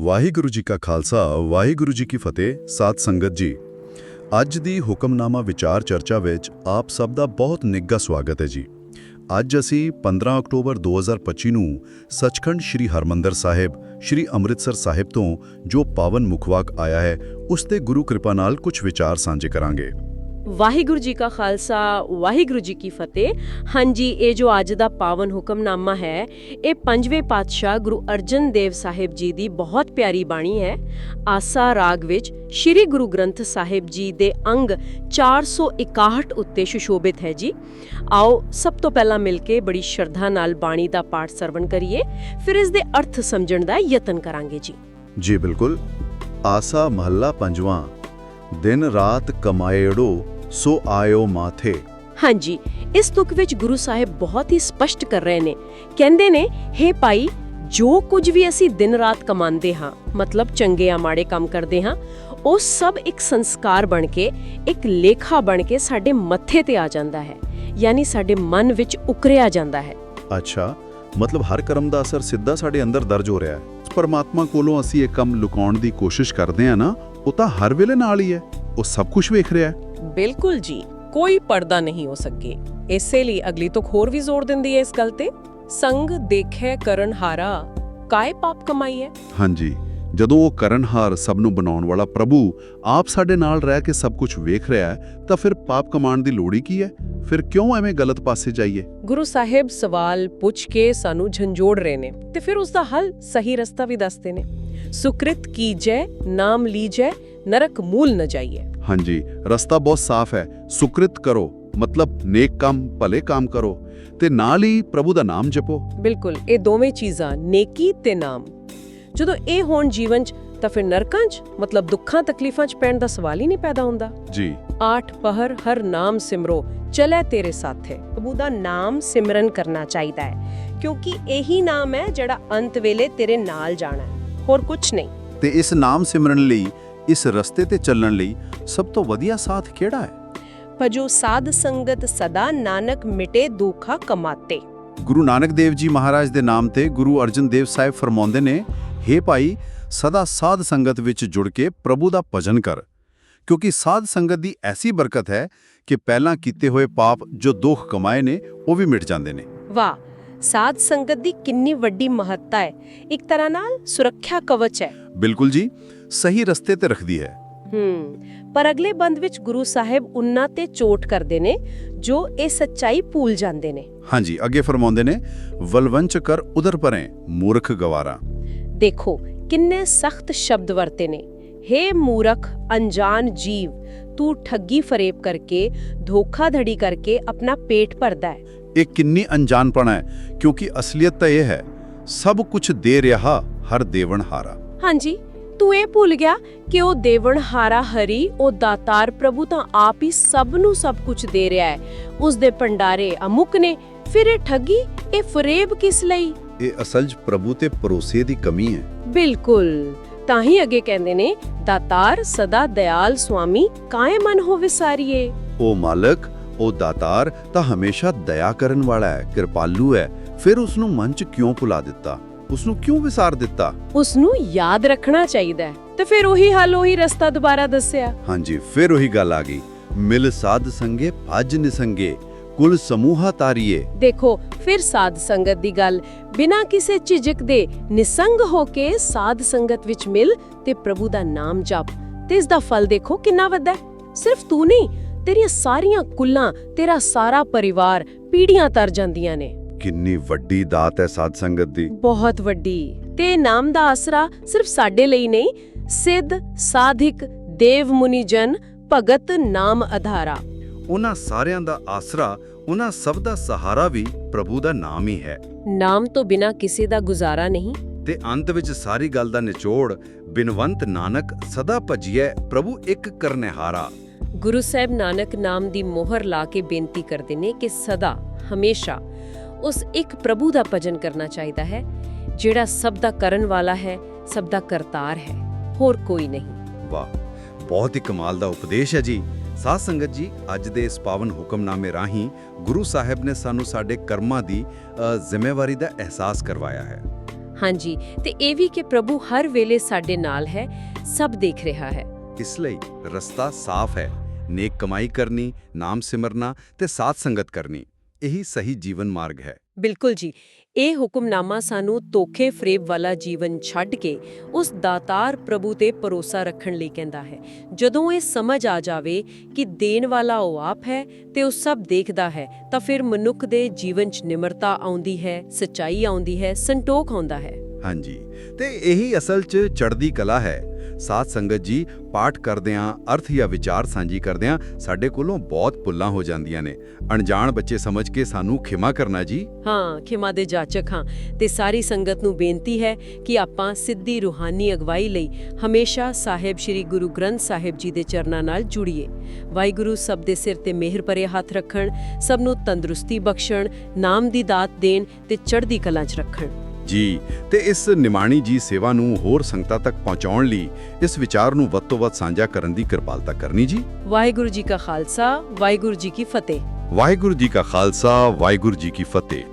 ਵਾਹਿਗੁਰੂ ਜੀ ਕਾ ਖਾਲਸਾ, ਵਾਹਿਗੁਰੂ ਜੀ ਕੀ ਫਤਿਹ, ਸਾਧ ਸੰਗਤ ਜੀ। ਅੱਜ ਦੀ ਹੁਕਮਨਾਮਾ ਵਿਚਾਰ ਚਰਚਾ ਵਿੱਚ ਆਪ ਸਭ ਦਾ ਬਹੁਤ ਨਿੱਘਾ ਸਵਾਗਤ ਹੈ ਜੀ। ਅੱਜ ਅਸੀਂ 15 ਅਕਤੂਬਰ 2025 ਨੂੰ ਸੱਚਖੰਡ ਸ੍ਰੀ ਹਰਮੰਦਰ ਸਾਹਿਬ, ਸ੍ਰੀ ਅੰਮ੍ਰਿਤਸਰ ਸਾਹਿਬ ਤੋਂ ਜੋ ਪਾਵਨ ਮੁਖਵਾਕ ਆਇਆ ਹੈ, ਉਸ ਤੇ ਗੁਰੂ ਕਿਰਪਾ ਨਾਲ ਕੁਝ ਵਿਚਾਰ ਸਾਂਝੇ ਕਰਾਂਗੇ। ਵਾਹਿਗੁਰੂ ਜੀ ਕਾ ਖਾਲਸਾ, ਵਾਹਿਗੁਰੂ ਜੀ ਕੀ ਫਤਿਹ। ਹਾਂਜੀ, ਇਹ ਜੋ ਅੱਜ ਦਾ ਪਾਵਨ ਹੁਕਮਨਾਮਾ ਹੈ, ਇਹ ਪੰਜਵੇਂ ਪਾਤਸ਼ਾਹ ਗੁਰੂ ਅਰਜਨ ਦੇਵ ਸਾਹਿਬ ਜੀ ਦੀ ਬਹੁਤ ਪਿਆਰੀ ਬਾਣੀ ਹੈ। ਆਸਾ ਰਾਗ ਵਿੱਚ ਸ੍ਰੀ ਗੁਰੂ ਗ੍ਰੰਥ ਸਾਹਿਬ ਜੀ ਦੇ ਅੰਗ 461 ਉੱਤੇ ਸੁਸ਼ੋਭਿਤ ਹੈ ਜੀ। ਆਓ, ਸਭ ਤੋਂ ਪਹਿਲਾਂ ਮਿਲ ਕੇ ਬੜੀ ਸ਼ਰਧਾ ਨਾਲ ਬਾਣੀ ਦਾ ਪਾਠ ਸਰਵਣ ਕਰੀਏ, ਫਿਰ ਇਸ ਦੇ ਅਰਥ ਸਮਝਣ ਦਾ ਯਤਨ ਕਰਾਂਗੇ ਜੀ। ਜੀ ਬਿਲਕੁਲ। ਆਸਾ ਮਹੱਲਾ ਪੰਜਵਾਂ। ਦਿਨ ਰਾਤ ਕਮਾਏੜੋ ਸੋ ਆਇਓ ਮਾਥੇ। ਹਾਂਜੀ ਇਸ ਤੁਕ ਵਿੱਚ ਗੁਰੂ ਸਾਹਿਬ ਬਹੁਤ ਹੀ ਸਪਸ਼ਟ ਕਰ ਰਹੇ ਨੇ। ਕਹਿੰਦੇ ਨੇ हे ਭਾਈ ਜੋ ਕੁਝ ਵੀ ਅਸੀਂ ਦਿਨ ਰਾਤ ਕਮਾਉਂਦੇ ਹਾਂ ਮਤਲਬ ਚੰਗੇ ਆ ਮਾੜੇ ਕੰਮ ਕਰਦੇ ਹਾਂ ਉਹ ਸਭ ਇੱਕ ਸੰਸਕਾਰ ਬਣ ਕੇ ਇੱਕ ਲੇਖਾ ਬਣ ਕੇ ਸਾਡੇ ਮੱਥੇ ਤੇ ਆ ਜਾਂਦਾ ਹੈ। ਯਾਨੀ ਸਾਡੇ ਮਨ ਵਿੱਚ ਉਕਰਿਆ ਜਾਂਦਾ ਹੈ। ਅੱਛਾ ਮਤਲਬ ਹਰ ਕਰਮ ਦਾ ਅਸਰ ਸਿੱਧਾ ਸਾਡੇ ਅੰਦਰ ਦਰਜ ਹੋ ਰਿਹਾ ਹੈ। ਪਰਮਾਤਮਾ ਕੋਲੋਂ ਅਸੀਂ ਇਹ ਕੰਮ ਲੁਕਾਉਣ ਦੀ ਕੋਸ਼ਿਸ਼ ਕਰਦੇ ਆ ਨਾ ਉਹ ਤਾਂ ਹਰ ਵੇਲੇ ਨਾਲ ਹੀ ਹੈ। ਉਹ ਸਭ ਕੁਝ ਵੇਖ ਰਿਹਾ ਹੈ। ਬਿਲਕੁਲ ਜੀ ਕੋਈ ਪਰਦਾ ਨਹੀਂ ਹੋ ਸਕੇ। ਇਸੇ ਲਈ ਅਗਲੀ ਤੁਕ ਹੋਰ ਵੀ ਜ਼ੋਰ ਦਿੰਦੀ ਹੈ ਇਸ ਗੱਲ ਤੇ। ਸੰਗ ਦੇਖੈ ਕਰਨ ਹਾਰਾ ਕਾਇ ਪਾਪ ਕਮਾਈ ਹੈ? ਹਾਂਜੀ ਜਦੋਂ ਉਹ ਕਰਨਹਾਰ ਸਭ ਨੂੰ ਬਣਾਉਣ ਵਾਲਾ ਪ੍ਰਭੂ ਆਪ ਸਾਡੇ ਨਾਲ ਰਹਿ ਕੇ ਸਭ ਕੁਝ ਵੇਖ ਰਿਹਾ ਹੈ ਤਾਂ ਫਿਰ ਪਾਪ ਕਮਾਉਣ ਦੀ ਲੋੜ ਹੀ ਕੀ ਹੈ? ਫਿਰ ਕਿਉਂ ਐਵੇਂ ਗਲਤ ਪਾਸੇ ਜਾਈਏ? ਗੁਰੂ ਸਾਹਿਬ ਸਵਾਲ ਪੁੱਛ ਕੇ ਸਾਨੂੰ ਝੰਜੋੜ ਰਹੇ ਨੇ ਤੇ ਫਿਰ ਉਸ ਦਾ ਹੱਲ ਸਹੀ ਰਸਤਾ ਵੀ ਦੱਸਦੇ ਨੇ। ਸੁਕ੍ਰਿਤ ਕੀਜੈ ਨਾਮ ਲੀਜੈ ਨਰਕ ਮੂਲ ਨ ਜਾਈਏ ਹਾਂਜੀ ਰਸਤਾ ਬਹੁਤ ਸਾਫ਼ ਹੈ। ਸੁਕ੍ਰਿਤ ਕਰੋ ਮਤਲਬ ਨੇਕ ਕੰਮ ਭਲੇ ਕੰਮ ਕਰੋ। ਤੇ ਨਾਲ ਹੀ ਪ੍ਰਭੂ ਦਾ ਨਾਮ ਜਪੋ। ਬਿਲਕੁਲ ਇਹ ਦੋਵੇਂ ਚੀਜ਼ਾਂ ਨੇਕੀ ਤੇ ਨਾਮ। ਜਦੋਂ ਇਹ ਹੋਣ ਜੀਵਨ 'ਚ ਤਾਂ ਫਿਰ ਨਰਕਾਂ 'ਚ ਮਤਲਬ ਦੁੱਖਾਂ ਤਕਲੀਫਾਂ 'ਚ ਪੈਣ ਦਾ ਸਵਾਲ ਹੀ ਨਹੀਂ ਪੈਦਾ ਹੁੰਦਾ। ਜੀ। ਆਠ ਪਹਰ ਹਰ ਨਾਮ ਸਿਮਰੋ ਚਲੇ ਤੇਰੇ ਸਾਥੇ। ਪ੍ਰਭੂ ਦਾ ਨਾਮ ਸਿਮਰਨ ਕਰਨਾ ਚਾਹੀਦਾ ਹੈ ਕਿਉਂਕਿ ਇਹੀ ਨਾਮ ਹੈ ਜਿਹੜਾ ਅੰਤ ਵੇਲੇ ਤੇਰੇ ਨਾਲ ਜਾਣਾ ਹੈ। ਹੋਰ ਕੁਝ ਨਹੀਂ। ਤੇ ਇਸ ਨਾਮ ਸਿਮਰਨ ਲਈ ਇਸ ਰਸਤੇ ਤੇ ਚੱਲਣ ਲਈ ਸਭ ਤੋਂ ਵਧੀਆ ਸਾਥ ਕਿਹੜਾ ਹੈ? ਭਜੋ ਸਾਧ ਸੰਗਤ ਸਦਾ ਨਾਨਕ ਮਿਟੇ ਦੁਖਾ ਕਮਾਤੇ। ਗੁਰੂ ਨਾਨਕ ਦੇਵ ਜੀ ਮਹਾਰਾਜ ਦੇ ਨਾਮ ਤੇ ਗੁਰੂ ਅਰਜਨ ਦੇਵ ਸਾਹਿਬ ਫਰਮਾਉਂਦੇ ਨੇ हे ਭਾਈ ਸਦਾ ਸਾਧ ਸੰਗਤ ਵਿੱਚ ਜੁੜ ਕੇ ਪ੍ਰਭੂ ਦਾ ਭਜਨ ਕਰ। ਕਿਉਂਕਿ ਸਾਧ ਸੰਗਤ ਦੀ ਐਸੀ ਬਰਕਤ ਹੈ ਕਿ ਪਹਿਲਾਂ ਕੀਤੇ ਹੋਏ ਪਾਪ ਜੋ ਦੁੱਖ ਕਮਾਏ ਨੇ ਉਹ ਵੀ ਮਿਟ ਜਾਂਦੇ ਨੇ। ਵਾਹ ਸਾਧ ਸੰਗਤ ਦੀ ਕਿੰਨੀ ਵੱਡੀ ਮਹੱਤਤਾ ਹੈ। ਇੱਕ ਤਰ੍ਹਾਂ ਨਾਲ ਸੁਰੱਖਿਆ ਕਵਚ ਹੈ। ਬਿਲਕੁਲ ਜੀ ਸਹੀ ਰਸਤੇ ਤੇ ਰੱਖਦੀ ਹੈ। ਹੂੰ ਪਰ ਅਗਲੇ ਬੰਦ ਵਿੱਚ ਗੁਰੂ ਸਾਹਿਬ ਉਨ੍ਹਾਂ ਤੇ ਚੋਟ ਕਰਦੇ ਨੇ ਜੋ ਇਹ ਸੱਚਾਈ ਭੁੱਲ ਜਾਂਦੇ ਨੇ। ਹਾਂਜੀ ਅੱਗੇ ਫਰਮਾਉਂਦੇ ਨੇ ਵਲਵੰਚ ਕਰ ਉਧਰ ਪਰੇ ਮੂਰਖ ਗਵਾਰਾ। ਦੇਖੋ ਕਿੰਨੇ ਸਖਤ ਸ਼ਬਦ ਵਰਤੇ ਨੇ। हे ਮੂਰਖ ਅਣਜਾਣ ਜੀਵ ਤੂੰ ਠੱਗੀ ਫਰੇਬ ਕਰਕੇ ਧੋਖਾਧੜੀ ਕਰਕੇ ਆਪਣਾ ਪੇਟ ਭਰਦਾ ਹੈ। ਇਹ ਕਿੰਨੀ ਅਣਜਾਣਪਣਾ ਹੈ ਕਿਉਂਕਿ ਅਸਲੀਅਤ ਤਾਂ ਇਹ ਹੈ ਸਭ ਕੁਝ ਦੇ ਰਿਹਾ ਹਰ ਦੇਵਨ ਹਾਰਾ ਹਾਂਜੀ ਤੂੰ ਇਹ ਭੁੱਲ ਗਿਆ ਕਿ ਉਹ ਦੇਵਨਹਾਰਾ ਹਰੀ ਉਹ ਦਾਤਾਰ ਪ੍ਰਭੂ ਤਾਂ ਆਪ ਹੀ ਸਭ ਨੂੰ ਸਭ ਕੁਝ ਦੇ ਰਿਹਾ ਹੈ। ਉਸ ਦੇ ਭੰਡਾਰੇ ਅਮੁਕ ਨੇ ਫਿਰ ਇਹ ਠੱਗੀ ਇਹ ਫਰੇਬ ਕਿਸ ਲਈ? ਇਹ ਅਸਲ 'ਚ ਪ੍ਰਭੂ ਤੇ ਭਰੋਸੇ ਦੀ ਕਮੀ ਹੈ। ਬਿਲਕੁਲ ਤਾਂ ਹੀ ਅੱਗੇ ਕਹਿੰਦੇ ਨੇ ਦਾਤਾਰ ਸਦਾ ਦਇਆਲ ਸੁਆਮੀ ਕਾਇ ਮਨ ਹੋ ਵਿਸਾਰੀਏ ਉਹ ਮਾਲਕ ਉਹ ਦਾਤਾਰ ਤਾਂ ਹਮੇਸ਼ਾ ਦਇਆ ਕਰਨ ਵਾਲਾ ਹੈ ਕਿਰਪਾਲੂ ਹੈ। ਫਿਰ ਉਸ ਨੂੰ ਮਨ 'ਚ ਕਿਉਂ ਭੁਲਾ ਦਿੱਤਾ? ਉਸ ਨੂੰ ਕਿਉਂ ਵਿਸਾਰ ਦਿੱਤਾ? ਉਸ ਨੂੰ ਯਾਦ ਰੱਖਣਾ ਚਾਹੀਦਾ ਹੈ। ਤੇ ਫਿਰ ਉਹੀ ਹੱਲ ਉਹੀ ਰਸਤਾ ਦੁਬਾਰਾ ਦੱਸਿਆ। ਹਾਂਜੀ ਫਿਰ ਉਹੀ ਗੱਲ ਆ ਗਈ। ਮਿਲ ਸਾਧ ਸੰਗੇ ਭਜ ਨਿਸੰਗੇ ਕੁਲ ਸਮੂਹਾ ਤਾਰੀਏ। ਦੇਖੋ ਫਿਰ ਸਾਧ ਸੰਗਤ ਦੀ ਗੱਲ। ਬਿਨਾਂ ਕਿਸੇ ਝਿਜਕ ਦੇ ਨਿਸੰਗ ਹੋ ਕੇ ਸਾਧ ਸੰਗਤ ਵਿੱਚ ਮਿਲ ਤੇ ਪ੍ਰਭੂ ਦਾ ਨਾਮ ਜਪ। ਤੇ ਇਸ ਦਾ ਫਲ ਦੇਖੋ ਕਿੰਨਾ ਵੱਡਾ ਹੈ। ਸਿਰਫ ਤੂੰ ਨਹੀਂ ਤੇਰੀਆਂ ਸਾਰੀਆਂ ਕੁੱਲਾਂ ਤੇਰਾ ਸਾਰਾ ਪਰਿਵਾਰ ਪੀੜੀਆਂ ਤਰ ਜਾਂਦੀਆਂ ਨੇ। ਕਿੰਨੀ ਵੱਡੀ ਦਾਤ ਹੈ ਸਾਧ ਸੰਗਤ ਦੀ। ਬਹੁਤ ਵੱਡੀ। ਤੇ ਨਾਮ ਦਾ ਆਸਰਾ ਸਿਰਫ ਸਾਡੇ ਲਈ ਨਹੀਂ ਸਿੱਧ ਸਾਧਿਕ ਦੇਵ ਮੁਨੀ ਜਨ ਭਗਤ ਨਾਮ ਆਧਾਰਾ ਉਹਨਾਂ ਸਾਰਿਆਂ ਦਾ ਆਸਰਾ ਉਹਨਾਂ ਸਭ ਦਾ ਸਹਾਰਾ ਵੀ ਪ੍ਰਭੂ ਦਾ ਨਾਮ ਹੀ ਹੈ। ਨਾਮ ਤੋਂ ਬਿਨਾ ਕਿਸੇ ਦਾ ਗੁਜ਼ਾਰਾ ਨਹੀਂ। ਤੇ ਅੰਤ ਵਿੱਚ ਸਾਰੀ ਗੱਲ ਦਾ ਨਿਚੋੜ ਬਿਨਵੰਤ ਨਾਨਕ ਸਦਾ ਭਜੀਐ ਪ੍ਰਭੂ ਇੱਕ ਕਰਨਹਾਰਾ। ਗੁਰੂ ਸਾਹਿਬ ਨਾਨਕ ਨਾਮ ਦੀ ਮੋਹਰ ਲਾ ਕੇ ਬੇਨਤੀ ਕਰਦੇ ਨੇ ਕਿ ਸਦਾ ਹਮੇਸ਼ਾ ਉਸ ਇੱਕ ਪ੍ਰਭੂ ਦਾ ਭਜਨ ਕਰਨਾ ਚਾਹੀਦਾ ਹੈ ਜਿਹੜਾ ਸਭ ਦਾ ਕਰਨ ਵਾਲਾ ਹੈ ਸਭ ਦਾ ਕਰਤਾਰ ਹੈ ਹੋਰ ਕੋਈ ਨਹੀਂ। ਵਾਹ ਬਹੁਤ ਹੀ ਕਮਾਲ ਦਾ ਉਪਦੇਸ਼ ਹੈ ਜੀ। ਸਾਧ ਸੰਗਤ ਜੀ ਅੱਜ ਦੇ ਇਸ ਪਾਵਨ ਹੁਕਮਨਾਮੇ ਰਾਹੀਂ ਗੁਰੂ ਸਾਹਿਬ ਨੇ ਸਾਨੂੰ ਸਾਡੇ ਕਰਮਾਂ ਦੀ ਜ਼ਿੰਮੇਵਾਰੀ ਦਾ ਅਹਿਸਾਸ ਕਰਵਾਇਆ ਹੈ। ਹਾਂਜੀ ਤੇ ਇਹ ਵੀ ਕਿ ਪ੍ਰਭੂ ਹਰ ਵੇਲੇ ਸਾਡੇ ਨਾਲ ਹੈ ਸਭ ਦੇਖ ਰਿਹਾ ਹੈ। ਇਸ ਲਈ ਰਸਤਾ ਸਾਫ਼ ਹੈ। ਨੇਕ ਕਮਾਈ ਕਰਨੀ ਨਾਮ ਸਿਮਰਨਾ ਤੇ ਸਾਧ ਸੰਗਤ ਕਰਨੀ ਇਹੀ ਸਹੀ ਜੀਵਨ ਮਾਰਗ ਹੈ। ਬਿਲਕੁਲ ਜੀ। ਇਹ ਹੁਕਮਨਾਮਾ ਸਾਨੂੰ ਤੋਖੇ ਫਰੇਬ ਵਾਲਾ ਜੀਵਨ ਛੱਡ ਕੇ ਉਸ ਦਾਤਾਰ ਪ੍ਰਭੂ ਤੇ ਭਰੋਸਾ ਰੱਖਣ ਲਈ ਕਹਿੰਦਾ ਹੈ। ਜਦੋਂ ਇਹ ਸਮਝ ਆ ਜਾਵੇ ਕਿ ਦੇਣ ਵਾਲਾ ਉਹ ਆਪ ਹੈ ਤੇ ਉਹ ਸਭ ਦੇਖਦਾ ਹੈ ਤਾਂ ਫਿਰ ਮਨੁੱਖ ਦੇ ਜੀਵਨ 'ਚ ਨਿਮਰਤਾ ਆਉਂਦੀ ਹੈ ਸਚਾਈ ਆਉਂਦੀ ਹੈ ਸੰਤੋਖ ਆਉਂਦਾ ਹੈ। ਹਾਂਜੀ। ਤੇ ਇਹੀ ਅਸਲ 'ਚ ਚੜ੍ਹਦੀ ਕਲਾ ਹੈ। ਸਾਧ ਸੰਗਤ ਜੀ, ਪਾਠ ਕਰਦਿਆਂ, ਅਰਥ ਜਾਂ ਵਿਚਾਰ ਸਾਂਝੀ ਕਰਦਿਆਂ ਸਾਡੇ ਕੋਲੋਂ ਬਹੁਤ ਭੁੱਲਾਂ ਹੋ ਜਾਂਦੀਆਂ ਨੇ। ਅਣਜਾਣ ਬੱਚੇ ਸਮਝ ਕੇ ਸਾਨੂੰ ਖਿਮਾ ਕਰਨਾ ਜੀ। ਹਾਂ, ਖਿਮਾ ਦੇ ਜਾਚਕ ਹਾਂ। ਤੇ ਸਾਰੀ ਸੰਗਤ ਨੂੰ ਬੇਨਤੀ ਹੈ ਕਿ ਆਪਾਂ ਸਿੱਧੀ ਰੂਹਾਨੀ ਅਗਵਾਈ ਲਈ ਹਮੇਸ਼ਾ ਸਾਹਿਬ ਸ੍ਰੀ ਗੁਰੂ ਗ੍ਰੰਥ ਸਾਹਿਬ ਜੀ ਦੇ ਚਰਨਾਂ ਨਾਲ ਜੁੜੀਏ। ਵਾਹਿਗੁਰੂ ਸਭ ਦੇ ਸਿਰ ਤੇ ਮਿਹਰ ਭਰੇ ਹੱਥ ਰੱਖਣ, ਸਭ ਨੂੰ ਤੰਦਰੁਸਤੀ ਬਖਸ਼ਣ, ਨਾਮ ਦੀ ਦਾਤ ਦੇਣ ਤੇ ਚੜ੍ਹਦੀ ਕਲਾ 'ਚ ਰੱਖਣ। ਜੀ ਤੇ ਇਸ ਨਿਮਾਣੀ ਜੀ ਸੇਵਾ ਨੂੰ ਹੋਰ ਸੰਗਤਾਂ ਤੱਕ ਪਹੁੰਚਾਉਣ ਲਈ ਇਸ ਵਿਚਾਰ ਨੂੰ ਵੱਧ ਤੋਂ ਵੱਧ ਸਾਂਝਾ ਕਰਨ ਦੀ ਕਿਰਪਾਲਤਾ ਕਰਨੀ ਜੀ। ਵਾਹਿਗੁਰੂ ਜੀ ਕਾ ਖਾਲਸਾ ਵਾਹਿਗੁਰੂ ਜੀ ਕੀ ਫਤਿਹ। ਵਾਹਿਗੁਰੂ ਜੀ ਕਾ ਖਾਲਸਾ ਵਾਹਿਗੁਰੂ ਜੀ ਕੀ ਫਤਿਹ।